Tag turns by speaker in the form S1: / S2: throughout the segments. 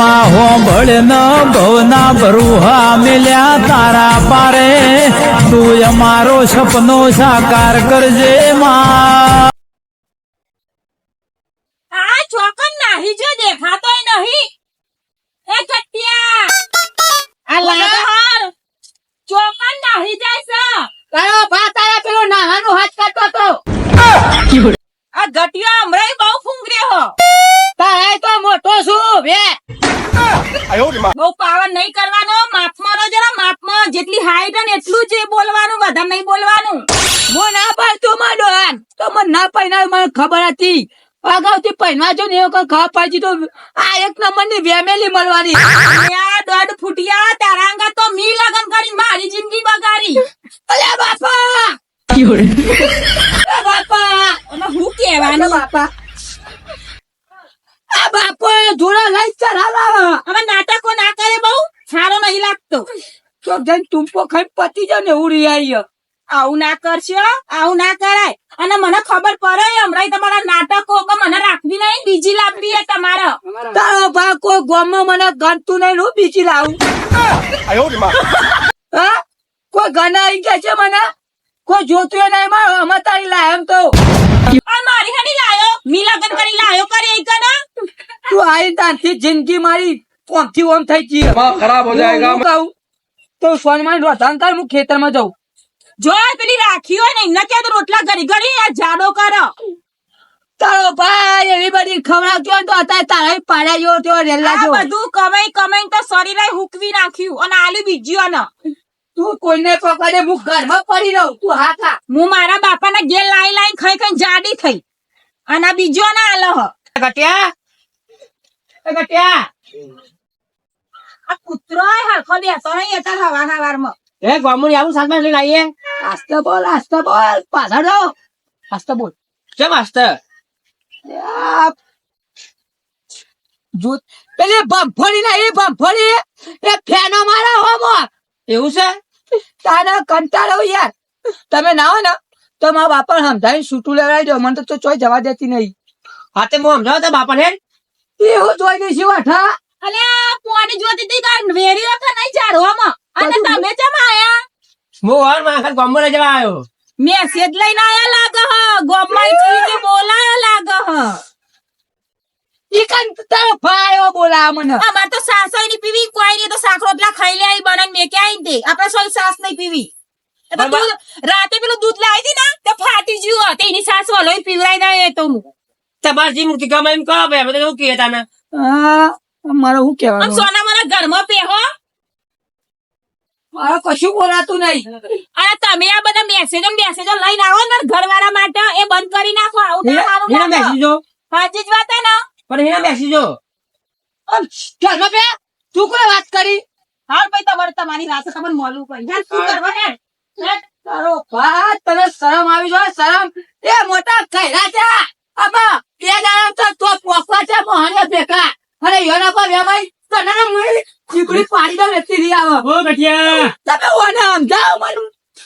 S1: માં હોંભળ ન ભવના બરુહા મિલ્યા તારા પારે. તું અમારો સપનો સાકાર કરજે માં.
S2: આ ચોકન નાહી જો દેખાતોય નહીં. એ ગટિયા
S3: આ લાગે
S2: ચોકન નાહી જાય છે.
S3: તારો ભા તારા પેલો નાહાનું હાથ કાઢતો તો
S2: આ ગટિયા હમણાં બહુ ફૂંગર્યો હો.
S3: તારે તો મોટો છું બે.
S2: બહુ પાવર નહીં કરવાનો. માપમાં રહો જરા માપમાં જેટલી હાઈટ ને એટલું જ બોલવાનું વધારે નહીં બોલવાનું.
S3: હું ના પાડતો માં ડોહાન. તો મને ના પહેરાવ મને ખબર હતી. અગાઉથી પહેરવા જો ને એવું કઈ ખબર પડી તો આ એક નંબરની વેમેલી મળવાની.
S2: દોઢ ફૂટિયા તારા અંગા તો મી લગન કરી મારી જિંદગી બગાડી.
S3: અલે બાપા! બાપા!
S2: અને હું કેવાનો
S3: બાપા! આ બાપો ધોળા લઈ ચલાવા
S2: હવે નાટકો ના કરે બહુ સારો નહીં લાગતો
S3: ચોક જઈને ટૂંપો ખાઈ પતી જાવ ને એવું રિયાઈ
S2: આવું ના કરશો આવું ના કરાય. અને મને ખબર પડે હમણાં તમારા નાટકો મને રાખવી નહીં બીજી લાવવી હે તમારે.
S3: તારો ભાવ કોઈ ગોમમાં મને ગમતું નહીં હું બીજી લાવું. હા? કોઈ ગના આવી ગયા છે મને? કોઈ જોતું નહીં મારો અમે તારી લાય એમ
S2: તો. મારી હડી લાયો? મી લગન કરી લાયો કરી એક
S3: તું આવી તારથી જિંદગી મારી ઓમથી ઓમ થઈ ગઈ.
S4: ખરાબ
S3: હો જાયગા તો સોનમાન રોધાન કર હું ખેતરમાં જઉં.
S2: જો પેલી રાખી હોય ને એમને ક્યાં રોટલા ઘડી ઘડી આ જાડો કરો.
S3: તારો ભાઈ એવી બધી ખવડાવતો તો અત્યારે તારા પાડ્યા જેવો તેવો રેલા જો
S2: બધું કમાઈ કમાઈ તો શરીરે હુકવી નાખ્યું અને આલી બીજી ને.
S3: તું કોઈને પકડે હું ઘરમાં પડી રહું તું હા ખા
S2: હું મારા બાપાના ઘેર લાઈ લાઈ ખાઈ ખાઈ જાડી થઈ. અને બીજો ના આલો હ.
S3: ગટ્યા.
S2: આ કૂતરો હરખો બેસો નહીં અત્યારે હવા હવારમાં.
S3: એ ગોમુની આવું સાતમાં લઈને આવીએ આસ્તે બોલ આસ્તે બોલ. પાછળ જાઓ. આસ્તે બોલ.
S4: કેમ આસ્તે?
S3: આ પેલી ભંફોડી ના એ ભંફોડી એ ફેનો મારા હોમો.
S4: એવું છે?
S3: તારા કંટાળો યાર. તમે ના હોય ને તો મારા બાપા સમજાવીને છૂટું લેવડાવી દો. મને તો ચોય જવા દેતી નહીં.
S4: હા તે હું સમજાવો તો બાપા ને
S3: એવું જોઈ દઈશું અઠા
S2: અલે આ પોણી જોતી તી તાર વેરી વખત નહીં જાડવામાં અને તમે ચમ આયા?
S4: હું વારમાં ગામમાં જવા આવ્યો
S2: મેસેજ લઈને આયા લાગે હ? ગોમમાં કે બોલાયો લાગે હ?
S3: ઈ કન તારો ભાઈઓ બોલા મને.
S2: અમાર તો સાસોયની પીવી કોઈ નહીં તો સાખરો પેલા ખાઈ લે આવી બનાવીને મેં ક્યાં દે આપણે સોય સાસ નહીં પીવી. એ તો રાતે પેલું દૂધ લાવી દી ને તો ફાટી ગયું હતું. એની સાસ વલોઈ પીવરાઈ દે તો
S4: તમાર જી મૂર્તિ ગમે એમ કરો ભાઈ અમે તો એવું કહીએ
S3: મારે શું કહેવાનું?
S2: સોના મારા ઘરમાં પહેરો?
S3: મારે કશું બોલાતું નહીં.
S2: અને તમે આ બધા મેસેજો મેસેજો લઈને આવો ને ઘરવાળા માટે. એ બંધ કરી નાખો આવું ના સારું
S4: હિના
S2: લાગે.
S4: બેસી જો.
S2: હાચી જ વાત ને?
S4: પણ હિના બેસી
S3: ઘરમાં બે? તું કોઈ વાત કરી?
S2: હાલ ભાઈ તમારે તમારી વાત તમને મળવું પડી. શું કરવા હે?
S3: તારો ભાત તને શરમ આવી જોઈએ શરમ. એ મોટા કહેરા છે આમાં બે દાડા તો તો છે મોહને ભેગા. યોના પર વેમાઈ તને ને મુઈ ચીકડી પાડી દો વેચી રહી આવે.
S5: ઓ ગઠિયા.
S3: તમે ઓને સમજાવો મને.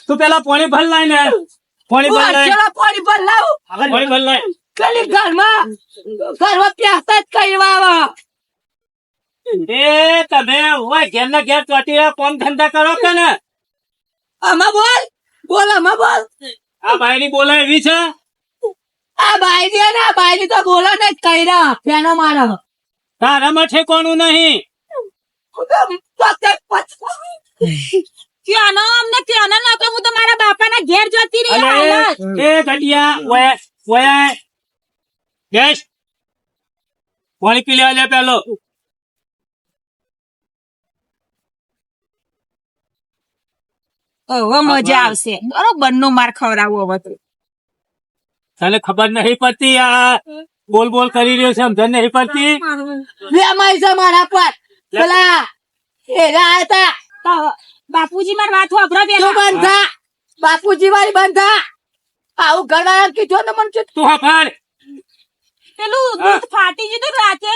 S5: તું પેલા પાણી ભર લાય ને. પાણી ભર લાય.
S3: અકેલો પાણી પર લાવું?
S5: પાણી ભર લાય.
S3: ખાલી ઘરમાં ઘરમાં પ્યાસા જ કરવા આવે.
S5: એ તમે ઓય ઘેર ના ઘેર ચોટી કોમ ધંધા કરો કે ને?
S3: આમાં બોલ. બોલ આમાં બોલ.
S5: આ ભાઈ ની બોલા એવી છે?
S3: આ ભાઈ ની આ ની તો બોલો ને રહ્યા ફેનો મારો.
S5: તારામાં ઠેકોણું નહીં.
S2: ક્યાંનો? અમને ક્યાંનો નતો હું તો મારા બાપાના ઘેર જતી રહી હાલત.
S5: એ ગટિયા ઓય ઓય ગેસ. પાણી પી લેવા લે પેલો.
S2: હવે મજા આવશે. બરોબર નો માર ખવડાવો હવે તો.
S5: તને ખબર નહીં પડતી આ બોલ બોલ કરી રહ્યો છે સમજણ નહીં પડતી
S3: વેમાઈ છે મારા પર. પેલા એ રહ્યા હતા.
S2: બાપુજી મારી વાત વાપરો પેલો.
S3: બંધા. બાપુજી વાળી બંધા. આવું ઘણા કીધું ને મને
S5: તું હફાડ
S2: પેલું દૂધ ફાટી ગયું રાતે.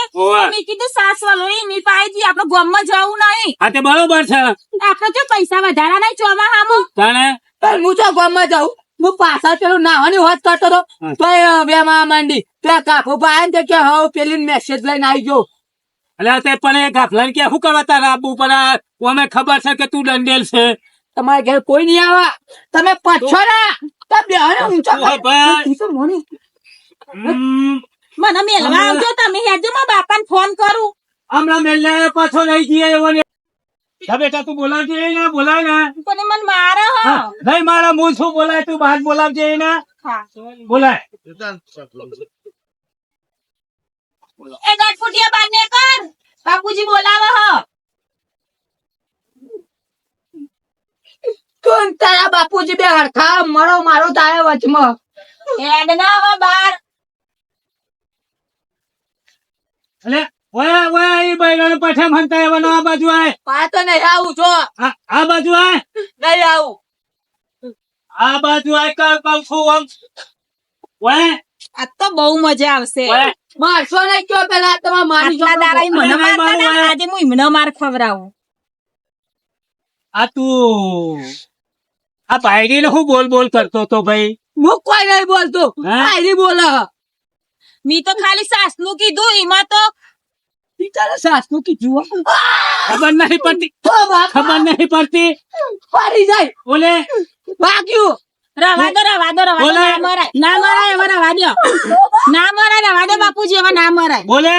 S2: મેં કીધું સાસ વાળો ની પાઈ આપડે ગામમાં જવું નહીં.
S5: હા તે બરોબર છે.
S2: આપડે જો પૈસા વધારા નહીં ચોમાહામાં
S5: તને
S3: પણ હું તો ગામમાં જાઉં હું પાછળ પેલું નાવાની હોત કરતો હતો તો બે માં માંડી ત્યાં કાકુ ભાઈ ને કે હવે પેલી મેસેજ લઈને આવી ગયો
S5: એટલે તે પણ એ ગાફલાને કે શું કરવા તારા આબુ પર અમે ખબર છે કે તું દંડેલ છે?
S3: તમારે ઘેર કોઈ નહીં આવે. તમે પાછો ના તમે ઊંચા
S5: ઓય ભાઈ.
S3: તું મોની.
S2: મને મેલવા આવજો તમે હેજો માં બાપાને ફોન કરું.
S5: હમણાં મેલને પાછો લઈ જઈએ એવો બેટા તું બોલાવજે એને બોલાય ને.
S2: પણ મને મારે હ?
S5: નહીં મારા હું શું બોલાય? તું બહાર બોલાવજે એને બોલાય.
S2: એ ગટફુટિયા બાને કર. બાપુજી બોલાવે હ.
S3: તારા બાપુજી બે હરખા? મરો મારો તારે વચમાં.
S2: હેડ ના હવે બાર.
S5: એટલે ઓય ઓય એ બૈરાને પાછા મનતા એવાનો આ બાજુ આય.
S3: પા તો નહીં આવું છો
S5: આ આ બાજુ આય.
S3: નહીં આવું.
S5: આ બાજુ આય કર કહું છું આમ? ઓય.
S2: આ તો બહુ મજા આવશે.
S5: ઓય.
S3: મારશો ને કયો પેલા તમે મારી
S2: મને મારતા ને આજે હું એમને માર ખવરાવું
S5: આ તું આ બાયડી ને હું બોલ બોલ કરતો તો ભાઈ?
S3: હું કોઈ નહીં બોલતો.
S5: હા?
S3: આયરી બોલે
S2: મી તો ખાલી સાસનું કીધું એમાં તો
S3: ઈ તારા સાસનું કીધું
S5: ખબર નહીં પડતી. ખબર નહીં પડતી.
S3: ફરી જાય.
S5: બોલે.
S3: ભાગ્યું.
S2: રવા દો રવા દો રવા દો. ના મરાય ના મરાય રવા દો ના મરાય ને વાદે બાપુજી હવે ના મરાય.
S5: બોલે?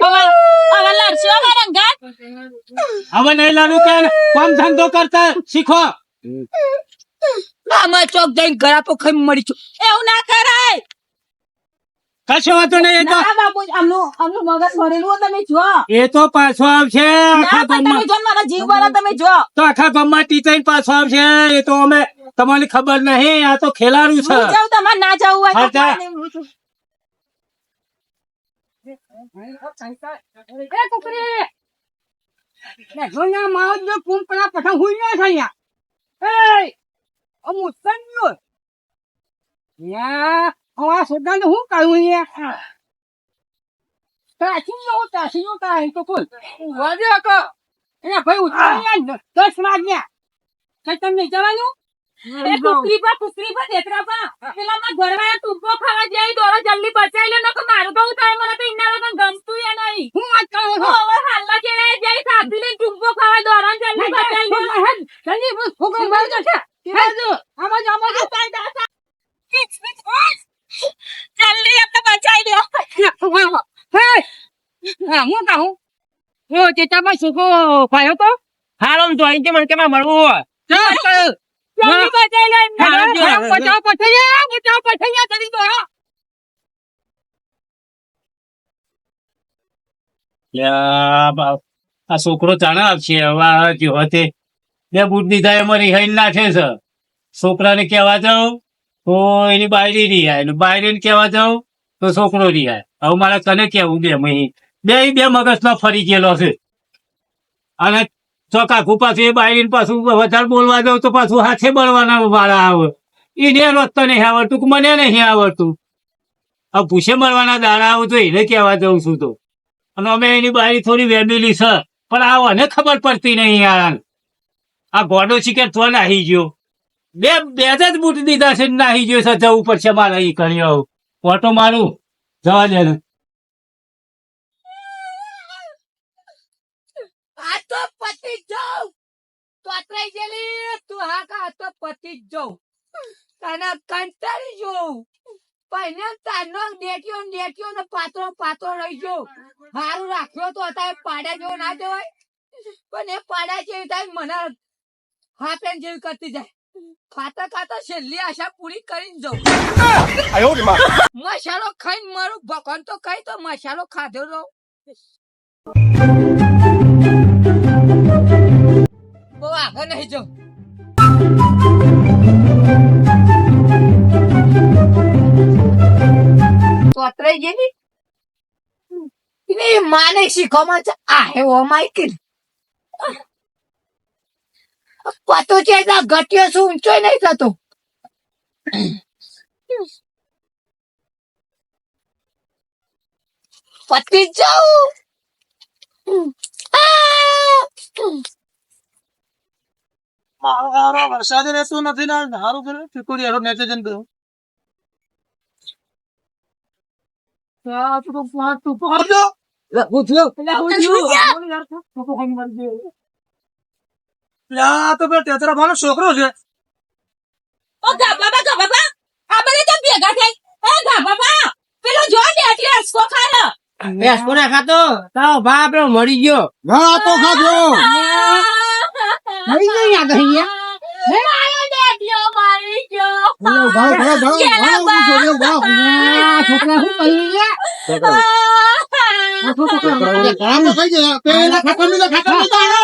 S2: હવે લડશો હવે રંગાત
S5: હવે નહીં લડું કે કામ ધંધો કરતા શીખો.
S3: આમાં ચોક જઈને ગળા પોખે મરી છું.
S2: એવું ના કરાય.
S5: કશો વાંધો નહીં તો
S2: ના આમનું આમનું મગજ ભરેલું તમે જો.
S5: એ તો પાછો આવશે
S2: ના
S5: આખા ગામમાં
S2: જો મારા જીવ વાળા તમે જો.
S5: તો આખા ગામમાં ટીચર પાછો આવશે એ તો અમે તમારી ખબર નહીં આ તો ખેલાડું છે.
S2: હું જાઉં તમારે ના જવું હોય તો
S5: જા.
S2: કોઈ નહીં, હું છું.
S3: એ કુકરી! ને જોયા માવ જો કુમ પઠા હુઈ ના થયા એ અમુ સંજો યા હવા સોડા ને હું કરું યા તાસી નો તાસી નો તા તો કુલ વાજે કો એ ભાઈ ઉઠાયા દસ વાગ્યા કઈ તમને જવાનું
S2: એ કુકરી પર કુકરી પર દેતરા પર પેલા માં ઘરવાળા ટૂંકો ખાવા જાય દોરો જલ્દી બચાઈ લે નકર મારું બહુ થાય મને તો ઇન્ના વગર ગમતું ય નહીં
S3: હું વાત કરું છું
S2: હવે હાલમાં જેને જાય સાથી લઈને ટૂંકો ખાવા દોરો જલ્દી બચાઈ લે
S3: જલ્દી ફોકમ માર દો છે બાજુ આમાં આમાં
S2: જલ્દી એમને બચાઈ દો.
S3: હું કહું હું ચેતામાં સુકો પાયો તો?
S4: હાલો તો અહીં મને કેમાં મળવું
S3: ચાલ કર
S2: જલ્દી બચાઈ લે એમને.
S4: હા, જો.
S3: બચાવ પછૈયા બચાવ પછૈયા જલ્દી તો
S5: આ છોકરો ચાણે છે હવે આ જેવો તે બે બૂટ દીધા એમાં રિહાઈ નાખે છે. છોકરાને કહેવા જાઉં તો એની બાયડી બાયરી ને કેવા જાઉં તો છોકરો રિહાય હવે મારે તને કેવું બે મહી. બે બે મગજમાં ફરી ગયેલો છે. અને ચોકાખું પાછું એ બાયરી પાછું વધારે બોલવા જાઉં તો પાછું હાથે બળવાના વાળા આવે. એને રોજતા નહીં આવડતું કે મને નહીં આવડતું? હવે ભૂસે મળવાના દાડા આવું તો એને કહેવા જાઉં છું તો. અને અમે એની બારી થોડી વેમેલી છે, પણ આ મને ખબર પડતી નહીં યાર. આ ગોડો શીખે તો નાહી ગયો. બે બે જ બૂટ દીધા છે, નાહી ગયો છે, જવું પડશે મારે અહીં કરી આવું. ઓટો મારું, જવા દે
S3: તો પતિ જ જાઉં. તો ગયેલી, તું હા કા તો પતિ જાઉં. તને કંટાળી જોઉં પહેલે તારનો ડેટ્યો ને ડેટ્યો ને પાત્રો પાત્રો રહી ગયો. હારું રાખ્યો તો અત્યારે પાડા જેવો ના જવાય. પણ એ પાડા જેવી થાય, મને હાફેન જેવી કરતી જાય. ખાતા ખાતા છેલ્લી આશા પૂરી કરીને જાઉં. મસાલો ખાઈને મારું ભગવાન તો કઈ તો મસાલો ખાધો રહો. બહુ આગળ નહીં જાઉં. ચોતરાઈ ગયેલી એને માને શીખવામાં છે આ હે ઓ માઇકલ પતો છે એટલા ઘટ્યો શું ઊંચો નહીં થતો. પતી જાઉં!
S1: વરસાદ રહેતું નથી ને સારું કરે ટીકુડી હારો નેચે જઈને ગયો તું પકડજો આ તો પેલો ટેચરા ભાનો છોકરો છે
S2: ઓ ગા બાબા ગા બાબા આ બધા તો ભેગા થઈ એ ગા પેલો જો ને એટલે હસકો ખાય
S4: બેસકો ના ખાતો તારો ભા આપડે મરી ગયો
S1: હા તો ખાધો
S4: મરી ગયો યાદ અહીંયા છોકરા શું કરી ગયા
S1: કામ તો થઈ ગયા પેલા ખાતા મિલા ખાતા હા હા હા હા ખાતું હોય હોય હોય આજો
S2: એ દવાખાન લઈ જા દવાખાન
S5: ઉઠીને હું છું
S1: અલા તમારો છોકરો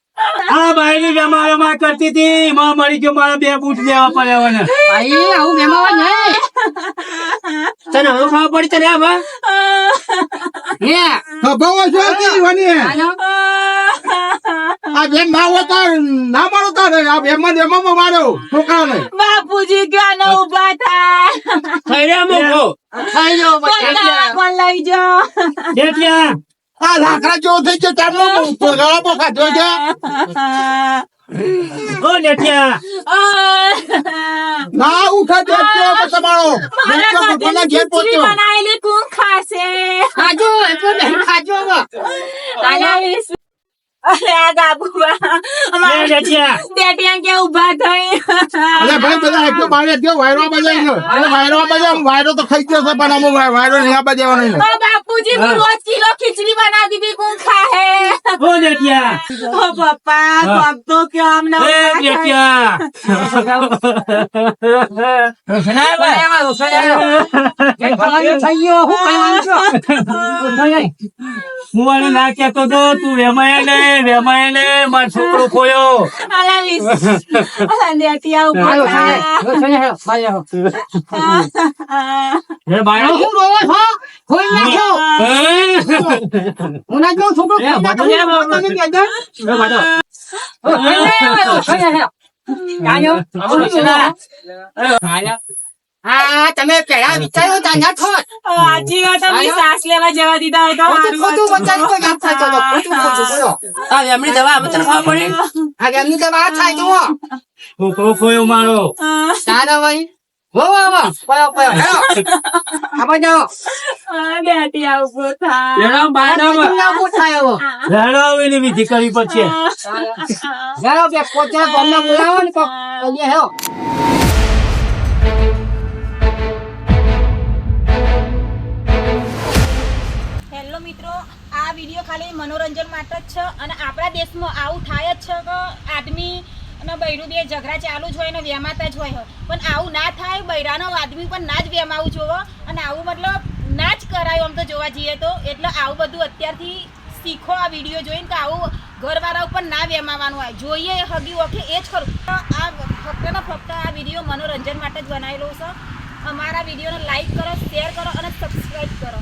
S5: આ બાયરી રમાડવામાં કરતી હતી. એમાં મળી ગયો મારા બે બૂટ લેવા પડ્યા મને
S4: ભાઈ આવું મેમાવા નહીં તને હવે ખબર પડી તને હવે હે?
S1: ખભાવો છે કે આ બેન માવો તો ના મારો તારે આ બેનમાં એમાં મારો છોકરાને.
S2: બાપુજી ક્યાં ન ઊભા થાય?
S5: થઈ રહ્યા મોકો.
S4: ખાઈ લો
S2: કોઈ લઈ જાઓ
S5: જેટલા
S1: આ લાકડા જેવો થઈ ગયો ચાલો ગળા પકડ્યો છે
S5: ઓ જેટલા
S1: ના ઉઠા દે તમારો. પોતાના ઘેર પહોંચ્યો.
S2: બનાવેલી કોણ ખાશે.
S4: ખાજો એટલે નહીં ખાજો
S2: બનાવીશ. અરે આ
S5: ગાબુબા
S2: અમારે
S5: જેટલા
S2: ટેટિયા કે ઊભા થઈ.
S1: અરે ભાઈ બધા એક તો બારે ગયો વાયરો બજાય ગયો અરે વાયરો બજાય વાયરો તો ખાઈ ગયો છે પણ આમાં વાય- વાયરો નહીં બજાવવાનો નહીં
S2: ઓ બાપુજી હું. રોજ કિલો ખીચડી બનાવી દીધી કોણ ખાહે?
S5: ઓ જેટલા
S2: ઓ પપ્પા કોમ તો કે અમને
S5: એ જેટલા
S4: બનાવ્યા રોસડાયો કઈ ખાવાનું થઈ ગયો હું ખાવાનું છો
S5: હું ના કહેતો તો તું વેમાય ને વેમાય ને મારો છોકરો ખોયો.
S2: અલા લીસ અલા નેટિયા
S4: રોસડાયો
S5: હે. બાયો
S4: હું રોવો છો? કોઈ નાખ્યો હું ના જો છોકરો
S5: એ બાટો લે, બાટો.
S4: તને કહેજો.
S5: એ બાટો.
S4: રોસડાયો, રોસડાયો. કાયો? હા તમે પેલા વિચારો ત્યાં છો થોત
S2: આજી વાત અમે સાસ લેવા જવા દીધા હોય તો
S4: ખોટું. બચારી કોઈ ના થાય તો ખોટું ખોટું બોલો. આ એમની દવા અમે તને ખબર પડી આ એમની દવા થાય તો જુઓ
S5: છોકરો ખોયો મારો.
S4: સારા ભાઈ. હો હો હો. પયો પયો આવો જાઓ
S2: આ નેટિયા ઊભો
S5: લેડો બાયડા
S4: તમને આવું.
S5: લેડો એની વિધિ કરવી પડશે.
S4: બે પોતે બોલાવો ને
S2: વીડિયો ખાલી મનોરંજન માટે જ છે અને આપણા દેશમાં આવું થાય જ છે કે આદમી અને બૈરું બે ઝઘડા ચાલુ જ હોય ને વેમાતા જ હોય પણ આવું ના થાય, બૈરાનો આદમી પણ ના જ વેમાવું જોવો અને આવું મતલબ ના જ કરાયું આમ તો જોવા જઈએ તો. એટલે આવું બધું અત્યારથી શીખો આ વીડિયો જોઈને કે આવું ઘરવાળા ઉપર ના વેમાવાનું હોય. જોઈએ, હગી વખે એ જ ખરું. તો આ ફક્ત ને ફક્ત આ વીડિયો મનોરંજન માટે જ બનાવેલો છે. અમારા વિડીયોને લાઈક કરો, શેર કરો અને સબસ્ક્રાઈબ કરો.